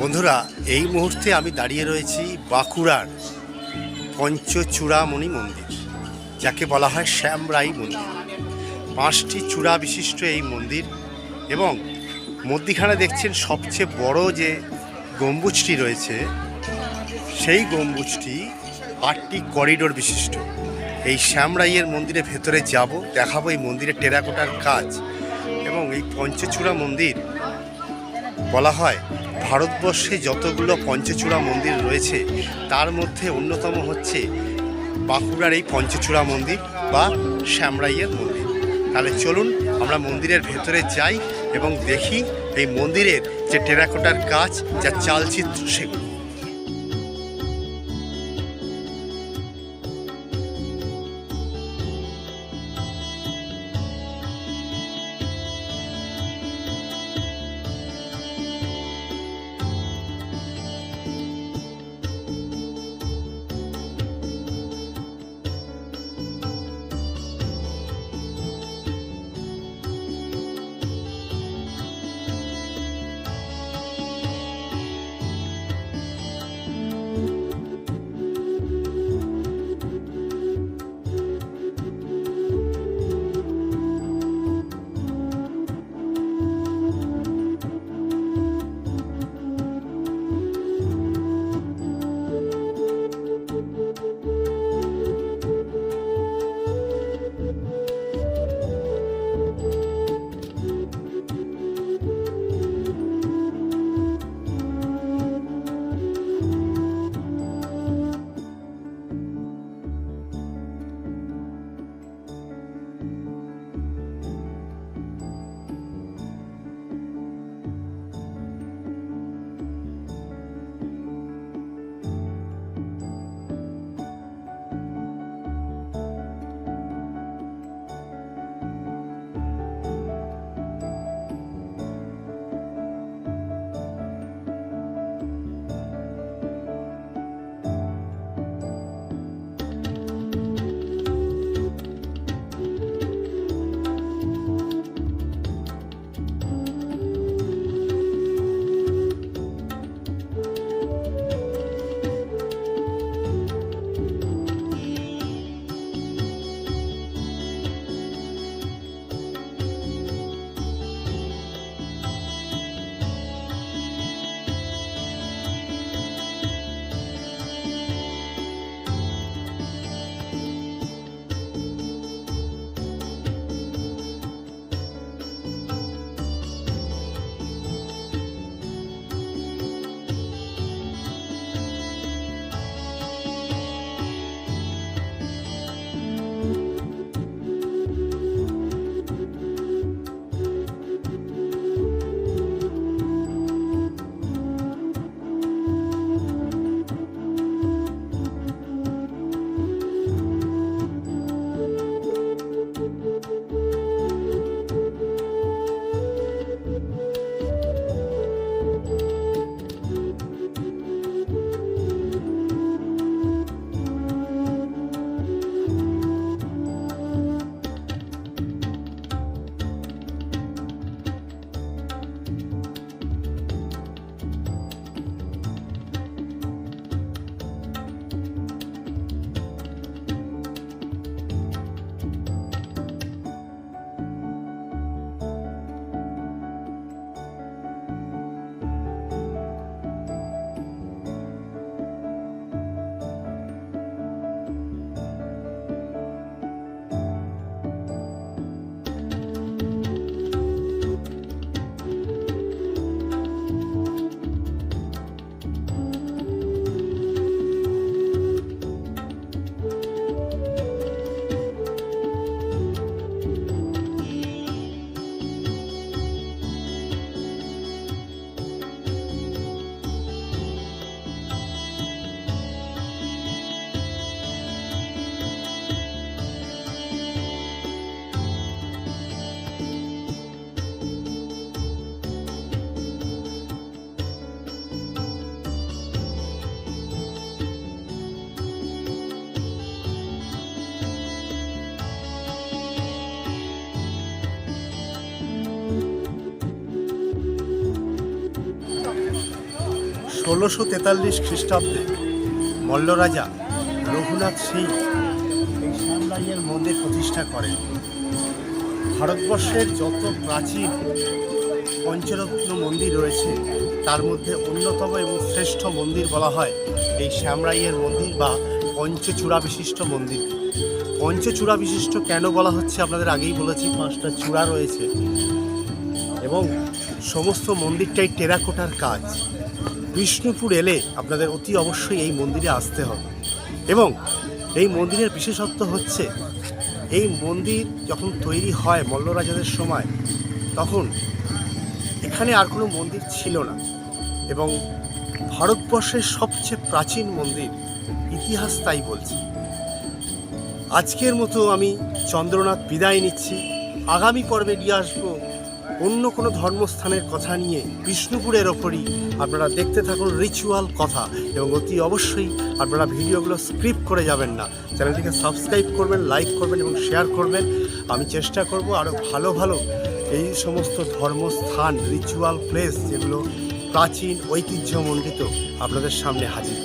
বন্ধুরা, এই মুহূর্তে আমি দাঁড়িয়ে রয়েছি বাঁকুড়ার পঞ্চচূড়ামণি মন্দির, যাকে বলা হয় শ্যামরাই মন্দির। পাঁচটি চূড়া বিশিষ্ট এই মন্দির এবং মধ্যিখানে দেখছেন সবচেয়ে বড় যে গম্বুজটি রয়েছে, সেই গম্বুজটি আটটি করিডোর বিশিষ্ট। এই শ্যামরাইয়ের মন্দিরের ভেতরে যাব, দেখাবো এই মন্দিরের টেরাকোটার কাজ এবং এই পঞ্চচূড়া মন্দির বলা হয়, ভারতবর্ষে যতগুলো পঞ্চচূড়া মন্দির রয়েছে, তার মধ্যে অন্যতম হচ্ছে বাঁকুড়ার এই পঞ্চচূড়া মন্দির বা শ্যামরাইয়ের মন্দির। তাহলে চলুন আমরা মন্দিরের ভেতরে যাই এবং দেখি এই মন্দিরের যে টেরাকোটার কাজ যা চালচিত্র সেগুলো। ষোলোশো তেতাল্লিশ খ্রিস্টাব্দে মল্লরাজা রঘুনাথ সিং এই শ্যামরাইয়ের মন্দির প্রতিষ্ঠা করেন। ভারতবর্ষের যত প্রাচীন পঞ্চরত্ন মন্দির রয়েছে, তার মধ্যে অন্যতম এবং শ্রেষ্ঠ মন্দির বলা হয় এই শ্যামরাইয়ের মন্দির বা পঞ্চচূড়া বিশিষ্ট মন্দির। পঞ্চচূড়া বিশিষ্ট কেন বলা হচ্ছে? আপনাদের আগেই বলেছি, পাঁচটা চূড়া রয়েছে এবং সমস্ত মন্দিরটাই টেরাকোটার কাজ। বিষ্ণুপুর এলে আপনাদের অতি অবশ্যই এই মন্দিরে আসতে হবে। এবং এই মন্দিরের বিশেষত্ব হচ্ছে, এই মন্দির যখন তৈরি হয় মল্লরাজাদের সময়, তখন এখানে আর কোনো মন্দির ছিল না। এবং ভারতবর্ষের সবচেয়ে প্রাচীন মন্দির ইতিহাস তাই বলছে। আজকের মতো আমি চন্দ্রনাথ বিদায় নিচ্ছি। আগামী পর্বে নিয়ে আসব অন্য কোনো ধর্মস্থানের কথা নিয়ে বিষ্ণুপুরের ওপরই আপনারা দেখতে থাকুন রিচুয়াল কথা এবং অতি অবশ্যই আপনারা ভিডিওগুলো স্ক্রিপ্ট করে যাবেন না। চ্যানেলটিকে সাবস্ক্রাইব করবেন লাইক করবেন এবং শেয়ার করবেন। আমি চেষ্টা করব আরও ভালো ভালো এই সমস্ত ধর্মস্থান রিচুয়াল প্লেস যেগুলো প্রাচীন ঐতিহ্যমণ্ডিত আপনাদের সামনে হাজির